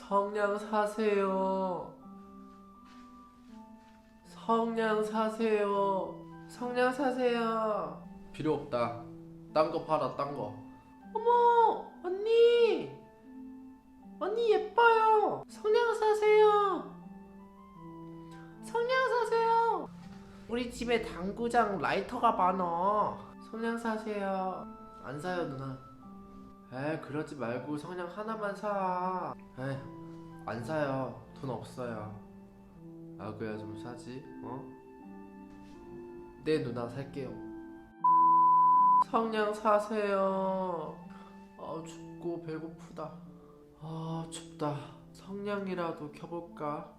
성냥 사세요. 성냥 사세요. 성냥 사세요. 필요 없다. 딴 거 팔아, 딴 거. 어머, 언니! 언니 예뻐요. 성냥 사세요. 성냥 사세요. 우리 집에 당구장 라이터가 많아. 성냥 사세요. 안 사요, 누나. 에이, 그러지 말고 성냥 하나만 사. 에이, 안 사요. 돈 없어요. 아, 그야 좀 사지, 어? 네, 누나 살게요. 성냥 사세요. 아, 춥고 배고프다. 아, 춥다. 성냥이라도 켜볼까?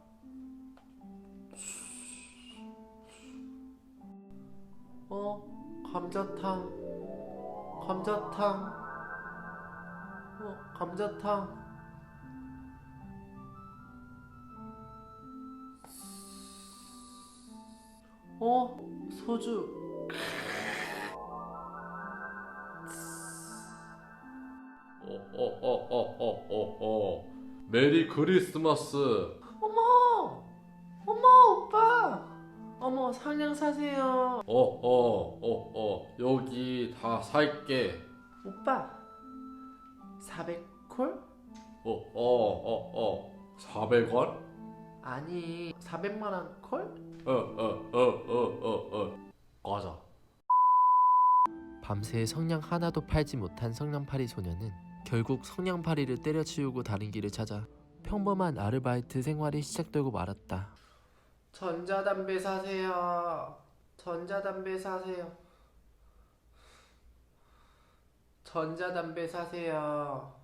어, 감자탕. 감자탕. 어, 감자탕. 어, 소주. 어어어어어어 메리 크리스마스 어머! 어머, 오빠! 어머, 상냥 사세요. 어어어어 여기 다 살게 오빠, 400콜? 어 어 어 어 400원? 아니, 400만 원 콜? 어 어 어 어 어 어 꺼져 밤새 성냥 하나도 팔지 못한 성냥팔이 소녀는 결국 성냥팔이를 때려치우고 다른 길을 찾아 평범한 아르바이트 생활이 시작되고 말았다. 전자담배 사세요. 전자담배 사세요. 전자담배 사세요.